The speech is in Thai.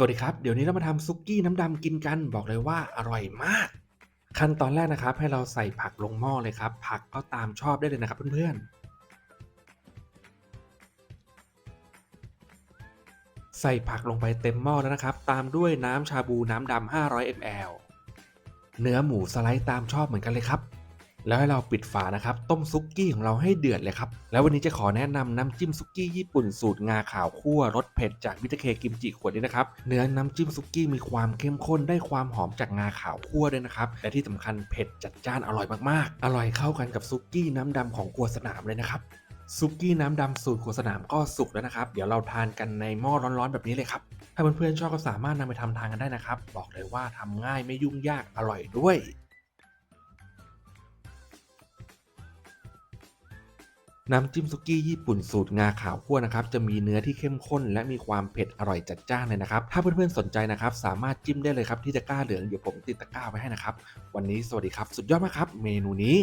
สวัสดีครับ เดี๋ยวนี้เรามาทำซุกี้น้ำดำกินกัน บอกเลยว่าอร่อยมาก ขั้นตอนแรกนะครับ ให้เราใส่ผักลงหม้อเลยครับ ผักก็ตามชอบได้เลยนะครับเพื่อนๆ ใส่ผักลงไปเต็มหม้อแล้วนะครับ ตามด้วยน้ำชาบูน้ำดำ500 ml เนื้อหมูสไลด์ตามชอบเหมือนกันเลยครับ แล้วให้เราปิดฝานะครับ ต้มซุกี้ของเราให้เดือดเลยครับ แล้ววันนี้จะขอแนะนำน้ำจิ้มซุกี้ญี่ปุ่นสูตรงาขาวคั่วรสเผ็ดจากมิตเคกิมจิขวดนี้นะครับ เนื้อน้ำจิ้มซุกี้มีความเข้มข้นได้ความหอมจากงาขาวคั่วด้วยนะครับและที่สำคัญเผ็ดจัดจ้านอร่อยมากๆ อร่อยเข้ากันกับซุกี้น้ำดำของครัวสนามเลยนะครับซุกี้น้ำดำสูตรครัวสนามก็สุกแล้วนะครับ เดี๋ยวเราทานกันในหม้อร้อนๆแบบนี้เลยครับ ถ้าเพื่อนๆชอบก็สามารถนำไปทำทานกันได้นะครับ บอกเลยว่าทำง่ายไม่ยุ่งยากอร่อยด้วย น้ำจิ้มซุกี้ญี่ปุ่นสูตรงาขาวคั่วนะครับจะมีเนื้อที่เข้มข้น และมีความเผ็ดอร่อยจัดจ้านเลยนะครับ ถ้าเพื่อนๆสนใจนะครับ สามารถจิ้มได้เลยครับที่ตะกร้าเหลืองเดี๋ยวผมติดตะกร้าไว้ให้นะครับ วันนี้สวัสดีครับ สุดยอดมากครับ เมนูนี้